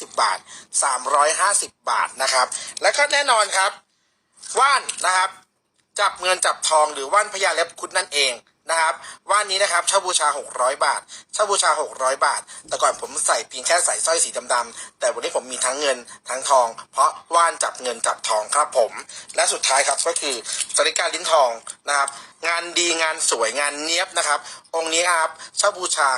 10บาท350บาทนะครับ แล้วก็แน่นอนครับ ว่านนะครับ จับเงินจับทองหรือว่านพญาเล็บคุดนั่นเองนะครับว่านนี้นะครับเช่าบูชา 600 บาทเช่าบูชา 600 บาท แต่ก่อนผมใส่เพียงแค่ใส่สร้อยสีดำๆแต่วันนี้ผมมีทั้งเงินทั้งทอง เพราะว่านจับเงินจับทองครับผม และสุดท้ายครับก็คือสริการลิ้นทองนะครับ งานดีงานสวยงานเนี้ยบนะครับ องค์นี้ครับเช่าบูชา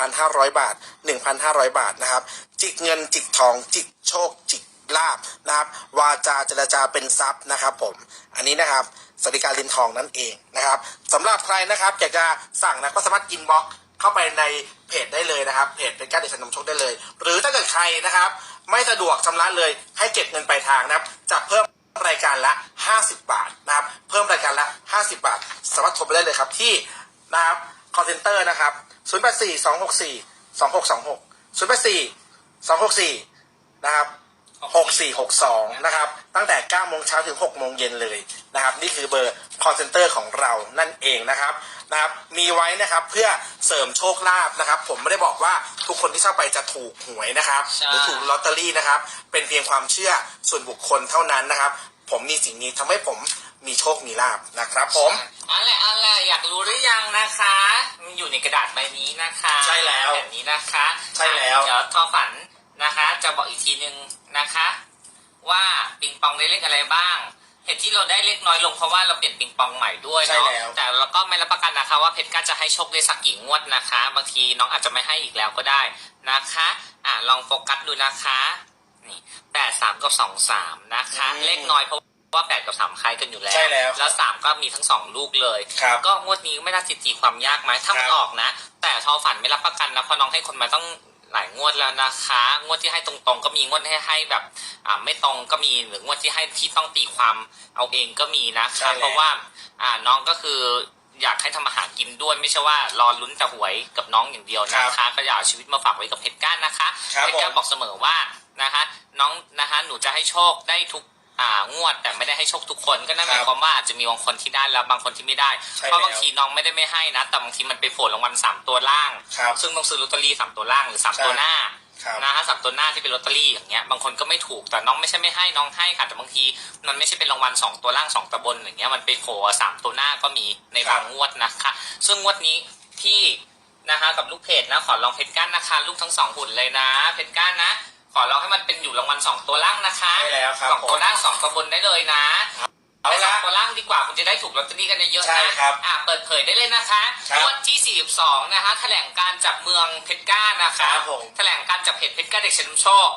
1,500 บาท 1,500 บาทนะครับ จิกเงินจิกทองจิกโชคจิกลาบนะครับ วาจาเจรจาเป็นทรัพย์นะครับ ผมอันนี้นะครับสวัสดิการลินทองนั่นเองนะครับสำหรับใครนะครับอยากจะสั่งนะก็สามารถอินบ็อกเข้าไปในเพจได้เลยนะครับเพจเป็นการเด็กสนมโชคได้เลย หรือถ้าเกิดใครนะครับ ไม่สะดวกชำระเลยให้เก็บเงินปลายทางนะครับจะเพิ่มรายการละ 50 บาทนะครับ เพิ่มรายการละ 50 บาท สามารถโทรไปได้เลยครับที่นะครับคอเซนเตอร์นะครับ 084 264 2626 084 264นะครับ6462นะครับ ตั้งแต่9โมงเช้าถึง6โมงเย็นเลยนะครับ นี่คือเบอร์ call center ของเรานั่นเองนะครับนะครับ มีไว้นะครับเพื่อเสริมโชคลาภนะครับ ผมไม่ได้บอกว่าทุกคนที่เข้าไปจะถูกหวยนะครับใช่หรือถูกลอตเตอรี่นะครับ เป็นเพียงความเชื่อส่วนบุคคลเท่านั้นนะครับ ผมมีสิ่งนี้ทำให้ผมมีโชคมีลาภนะครับผมอะไรอะไรอยากรู้หรือยังนะคะมันอยู่ในกระดาษใบนี้นะคะ ใช่แล้วแบบนี้นะคะ ใช่แล้วเดี๋ยวทอฝัน นะคะ จะบอกอีกทีหนึ่งนะคะ ว่าปิงปองได้เลขอะไรบ้างเหตุที่เราได้เลขน้อยลงเพราะว่าเราเปลี่ยนปิงปองใหม่ด้วยใช่เนาะแล้วแต่เราก็ไม่รับประกันนะคะว่าเพชรก้าจะให้โชคได้สักกี่งวดนะคะ บางทีน้องอาจจะไม่ให้อีกแล้วก็ได้นะคะ อ่าลองโฟกัสดูนะคะนี่แปดสามกับสองสามนะคะ เลขน้อยเพราะว่าแปดกับสามคล้ายกันอยู่แล้วใช่แล้วแล้วสามก็มีทั้งสองลูกเลยครับก็งวดนี้ไม่น่าจิตตีความยากไหมถ้ามันครับออกนะ แต่ทอฝันไม่รับประกันนะเพราะน้องให้คนมาต้อง หลายงวดแล้วนะคะ งวดที่ให้ตรงๆ ก็มีงวดให้ให้แบบอ่าไม่ตรงก็มีหรืองวดที่ให้ที่ต้องตีความเอาเองก็มีนะใช่คะแล้วเพราะว่าอ่าน้องก็คืออยากให้ทำอาหารกินด้วยไม่ใช่ว่ารอลุ้นแต่หวยกับน้องอย่างเดียวนะคะ ก็อยากเอาชีวิตมาฝากไว้กับเพชรก้านนะคะครับเพชรก้านผม บอกเสมอว่านะคะ น้องนะคะหนูจะให้โชคได้ทุก อ่างวดแต่ไม่ได้ให้โชคทุกคนก็นั่นหมายความว่าอาจจะมีบางคนที่ได้แล้วบางคนที่ไม่ได้ ใช่เพราะบางแล้วทีน้องไม่ได้ไม่ให้นะ แต่บางทีมันไปโผล่รางวัลสามตัวล่าง ครับซึ่งต้องซื้อลอตเตอรี่สามตัวล่างหรือสามใช่ ตัวหน้า ครับนะฮะสามตัวหน้าที่เป็นลอตเตอรี่อย่างเงี้ยบางคนก็ไม่ถูกแต่น้องไม่ใช่ไม่ให้น้องให้ค่ะแต่บางที มันไม่ใช่เป็นรางวัลสองตัวล่างสองตัวบนอย่างเงี้ยมันไปโผล่สามตัวหน้าก็มีในบางงวดนะคะ ซึ่งงวดนี้ที่นะคะกับลูกเพจนะขอลองเพชรก้านนะคะลูกทั้งสองหุ่นเลยนะเพชรก้านนะข อลองให้มันเป็นอยู่รางวัลสองตัวล่างนะคะใช่แล้วครับสองตัวล่างสองตัวบนได้เลยนะเอาให้สละองตัวล่างดีกว่าคุณจะได้ถูกลอตเตอรี่กันเยอะๆใช่นะครับอะเปิดเผยได้เลยนะคะครับงวดที่ 42 นะคะแถลงการจากเมืองเพชรก้านะคะครับผมแถลงการจากเพจเพชรก้าเด็กเฉลิมโชค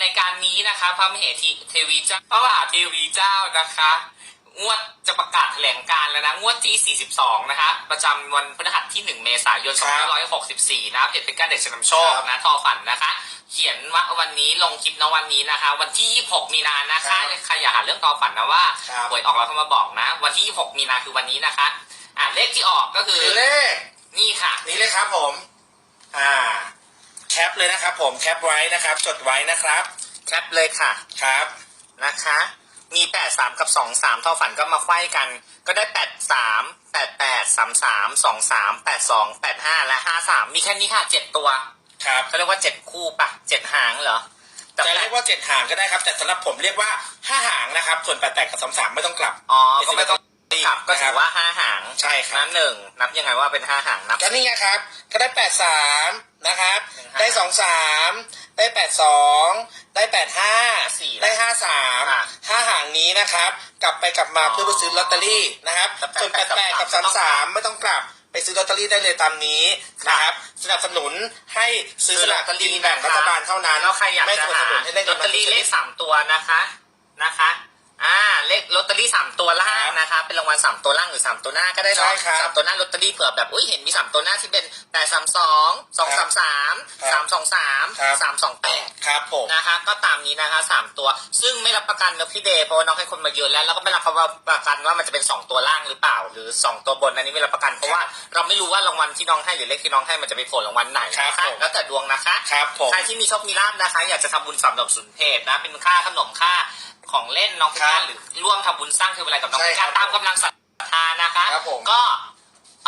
ในการนี้นะคะพระมเหทีเทวีเจ้าพระมหาเทวีเจ้านะคะงวดจะ ประกาศแถลงการแล้วนะ งวดที่ 42 นะคะ ประจำวันพฤหัสที่ 1 เมษายน 2564 นะเพจเพชรก้าเด็กเฉลิมโชคครับนะทอฝันนะคะ เขียนว่าวันนี้ลงคลิปนะวันนี้นะคะ วันที่ 26 มีนานะคะครับใครอยากหาเรื่องทอฝันนะว่าครับ หวยออกแล้วเขามาบอกนะ วันที่ 26 มีนาคือวันนี้นะคะอ่าเลขที่ออกก็คือคือเลขนี่ค่ะ นี่เลยครับผม อ่า แคปเลยนะครับผม แคปไว้นะครับ จดไว้นะครับ แคปเลยค่ะ ครับ นะคะ มี8 3กับ2 3ทอฝันก็มาไขว้กัน ก็ได้8 3 8 8 3 3 2 3 8 2 8 5และ5 3มีแค่นี้ค่ะ7ตัวครับเขาเรียกว่า7คู่ปะ7หางเหรอแต่จะเรียกว่าเจ็ดหางก็ได้ครับ แต่สำหรับผมเรียกว่าห้าหางนะครับ ส่วนแปดแปดกับสามสามไม่ต้องกลับอ๋อก็ไม่ต้องกลับก็นะคถืรับอว่า5หางใช่ครับนับหนึ่งนับยังไงว่าเป็น5หางนับก็นี่ไงครับ ก็ได้แปดสามนะครับหนึ่งห้าได้สองสามได้แปดสอง ได้แปดห้าสี่ได้ห้าสามอะห้าหางนี้นะครับ กลับไปกลับมาอ๋อเพื่อไปซื้อลอตเตอรี่นะครับแต่แปดส่วนแปดแปแปดดกักับบสาสามมสามไม่ต้องกลับไปซื้อลอตเตอรี่ได้เลยตามนี้นะครับสนับสนุนให้ซื้อสลากกินแบ่งรัฐบาลเท่านั้นแล้วใครอยากไม่จะสนับสหานุนให้เล่นลอตเตอรี่เลขสามตัวนะคะนะคะ อ่าเลขลอตเตอรี่สามตัวล่างนะคะเป็นรางวัลสามตัวล่างหรือสามตัวหน้าก็ได้ใช่เนาะครับสามตัวหน้าลอตเตอรี่เผื่อแบบอุ้ยเห็นมีสามตัวหน้าที่เป็นแปดสามสองสองสามสามครัสาบมสองสามครับ สามสองแปดครับผม นะคะก็ตามนี้นะคะสามตัว ซึ่งไม่รับประกันนะพี่เดย์เพราะว่าน้องให้คนมาเยอะแล้วแล้วก็ไม่รับประกันว่ามันจะเป็นสองตัวล่างหรือเปล่า หรือสองตัวบนอันนี้ไม่รับประกันเพราะว่าเราไม่รู้ว่ารางวัลที่น้องให้หรือเลขที่น้องให้มันจะไปโผล่รางวัลไหนครับนะคะผม แล้วแต่ดวงนะคะ ครับผม ใครที่มีโชคมีลาบนะคะ อยากจะทำบุญสำหรับสุนเพจนะ เป็นค่าขนมค่า ของเล่นน้องพิครัการบหรือร่วมทำบุญสร้างเทวไลกับน้องใช่พิครัการบตามกำลังศรัทธานะคะครับผม ก็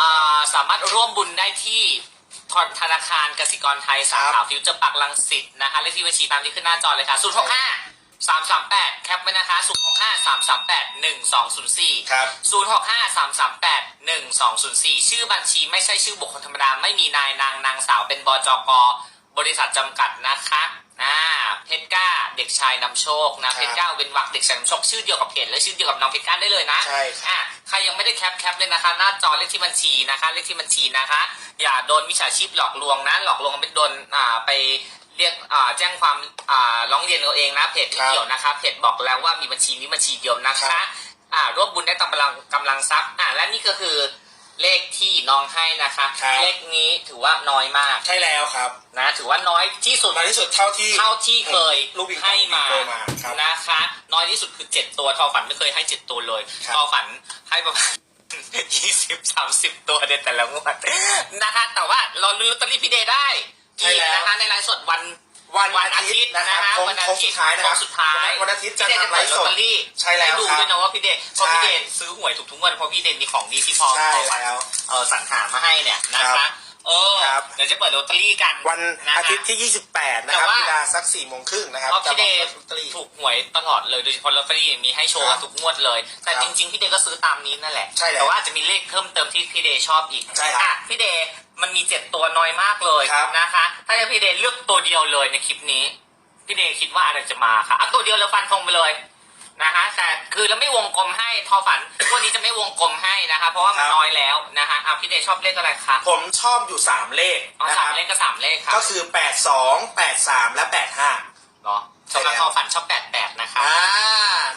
อ่าสามารถร่วมบุญได้ที่ทธนาคารกสิกรไทยสาขาฟิวเจอร์ปักลังสิตนะคะเลขที่บัญชีตามที่ขึ้นหน้าจอเลยค่ะ0 6 5 3 3 8แคปไว้นะคะ0 6 5 3 3 8 1 2 0 4 ครับ 0 6 5 3 3 8 1 2 0 4 ชื่อบัญชีไม่ใช่ชื่อบุคคลธรรมดา ไม่มีนายนางนางสาวเป็นบจกบริษัทจำกัดนะคะ อ่าเพชรก้าเด็กชายนำโชคนะครับเพชรก้าเว้นวรรคเด็กชายนำโชคชื่อเดียวกับเพจและชื่อเดียวกับน้องเพชรก้าได้เลยนะใช่ครับอะใครยังไม่ได้แคปแคปเลยนะคะ หน้าจอเลขที่บัญชีนะคะ เลขที่บัญชีนะคะ อย่าโดนมิจฉาชีพหลอกลวงนะหลอกลวงไปโดนอ่าไปเรียกอ่าแจ้งความอ่าร้องเรียนเอาเองนะเพจไม่เกี่ยวนะคะเพจบอกแล้วว่ามีบัญชีนี้บัญชีเดียวนะคะอ่าร่วมบุญได้ตามกำลังกำลังทรัพย์อ่าและนี่ก็คือ เลขที่น้องให้นะคะ ครับ เลขนี้ถือว่าน้อยมากใช่แล้วครับนะ ถือว่าน้อยที่สุด มาที่สุดเท่าที่เท่าที่เคยลูกบิงปองให้มาบิงโกมาครับ นะคะ น้อยที่สุดคือเจ็ดตัวทอฝันไม่เคยให้เจ็ดตัวเลยครับ ทอฝันให้ประมาณ ยี่สิบสามสิบตัวในแต่ละงวดนะคะ แต่ว่าเราลุ้นลอตเตอรี่พี่เดย์ได้ใช่แล้ว นะคะในไลฟ์สดวัน วันวันอาอาทิทิตตย์ย์นะนะครัคะบโค้งวันอาโค้งทิสุตดย์ท้ายนะครับโค้งสุดท้ายวันอาทิตย์จะพี่เดย์ทำไลฟ์สดเปิลอตเตอรี่ใช่แล้วให้ดูครับด้วยนะว่าพี่เดย์เพราะใช่พี่เดย์ซื้อหวยถูกทุกงวันเพราะพี่เดย์มีของดีที่พอใช่พอฝันแล้วเออสรรหามาให้เนี่ยนะครัคะบเออครับเดี๋ยวจะเปิดลอตเตอรี่กันวันนะคะอาทิตย์ที่ 28 นะครับแต่ว่าเวลาสัก4โมงครึ่งนะครับเพราะพี่เดย์จะบอกลอตเตอรี่ถูกหวยตลอดเลยโดยเฉพาะลอตเตอรี่มีให้โชว์ครับทุกงวดเลย แต่ครับจริงๆ พี่เดย์ก็ซื้อตามนี้นั่นแหละใช่แล้วแต่ว่าจะมีเลขเพิ่มเติมที่พี่เดย์ชอบอีกใช่ครับอะพี่เดย์มันมีเจ็ดตัวน้อยมากเลยครับนะคะ ถ้าจะพี่เดย์เลือกตัวเดียวเลยในคลิปนี้ พี่เดย์คิดว่าอะไรจะมาค่ะเอาตัวเดียวแล้วฟันธงไปเลยนะคะแต่คือเราไม่วงกลมให้ทอฝันวันนี้จะไม่วงกลมให้นะคะ เพราะว่ามันครับน้อยแล้วนะคะอะพี่เดย์ชอบเลขอะไรคะผมชอบอยู่3เลขเอานะคสารัมบเลขก็สามเลขค่ะก็คือ82 83และ85เหรอใช่สำหรับแล้ว ทอฝันชอบแปดแปดนะคะอ่า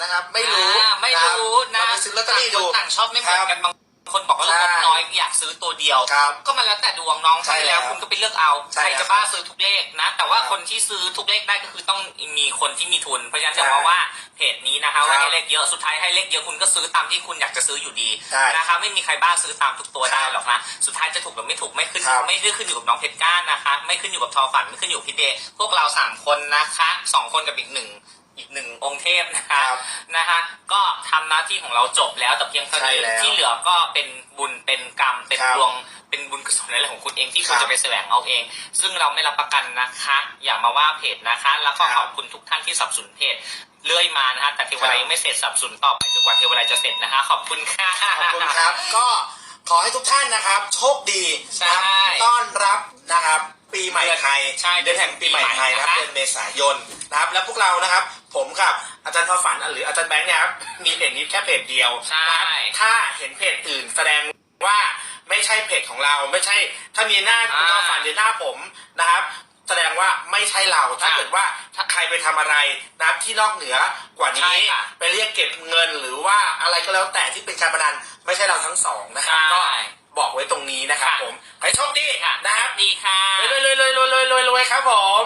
นะครับ ไม่รู้อ่าไม่รู้คนะบเราไปซื้อลอตเตอรี่ดู ต่างคนต่างชอบไม่เหมือนกันบาง คนบอกว่าใช่งบน้อยอยากซื้อตัวเดียว ครับ ก็มันแล้วแต่ดวงน้องใช่ให้แล้วแล้วคุณก็ไปเลือกเอาใช่ใครแล้วจะบ้าซื้อทุกเลขนะ แต่ว่าครับคนที่ซื้อทุกเลขได้ก็คือต้องมีคนที่มีทุน เพราะฉะนั้นใช่จะบอกว่าเพจนี้นะคะครับว่าให้เลขเยอะสุดท้ายให้เลขเยอะคุณก็ซื้อตามที่คุณอยากจะซื้ออยู่ดีใช่นะคะไม่มีใครบ้าซื้อตามทุกตัวครับได้หรอกนะสุดท้ายจะถูกหรือไม่ถูกไม่ขึ้นครับไม่ได้ขึ้นอยู่กับน้องเพชรก้านนะคะ ไม่ขึ้นอยู่กับทอฝันไม่ขึ้นอยู่กับพี่เดย์พวกเราสามคนนะคะสองคนกับอีกหนึ่ง อีกหนึ่งองค์เทพนะคะครับนะคะก็ทำหน้าที่ของเราจบแล้วแต่เพียงเท่านี้ใช่แล้วที่เหลือก็เป็นบุญเป็นกรรมเป็นครับดวงเป็นบุญกุศลอะไรของคุณเองที่คุณครับจะไปแสวงเอาเอง ซึ่งเราไม่รับประกันนะคะ อย่ามาว่าเพจนะคะ แล้วก็ครับขอบคุณทุกท่านที่สนับสนุนเพจเรื่อยมานะคะแต่เทวไลครับ ยังไม่เสร็จสนับสนุนต่อไปจนกว่าเทวไลจะเสร็จนะคะ ขอบคุณค่ะ ขอบคุณครับ ก็ขอให้ทุกท่านนะครับ โชคดีใช่ นะครับต้อนรับนะครับ ปีใหม่ไทยใช่เดือนแห่งปีใหม่ไทยนะครับปีใหม่นะคะเดือนเมษายนนะครับ แล้วพวกเรานะครับ ผมกับอาจารย์ทอฝันหรืออาจารย์แบงค์เนี่ยครับมีเพจนี้แค่เพจเดียวใช่นะครับถ้าเห็นเพจอื่นแสดงว่าไม่ใช่เพจของเราไม่ใช่ ถ้ามีหน้าคุณทอฝันหรือหน้าผมนะครับ แสดงว่าไม่ใช่เราถ้าเกิดว่าถ้าใครไปทำอะไรนะครับที่นอกเหนือกว่าใช่นี้ค่ะไปเรียกเก็บเงินหรือว่าอะไรก็แล้วแต่ที่เป็นการพนันไม่ใช่เราทั้งสองนะครับก็ใช่ บอกไว้ตรงนี้นะครับค่ะ ผมให้โชคดีค่ะนะครับดีค่ะรวยรวยรวยรวยรวยรวยรวยครับผม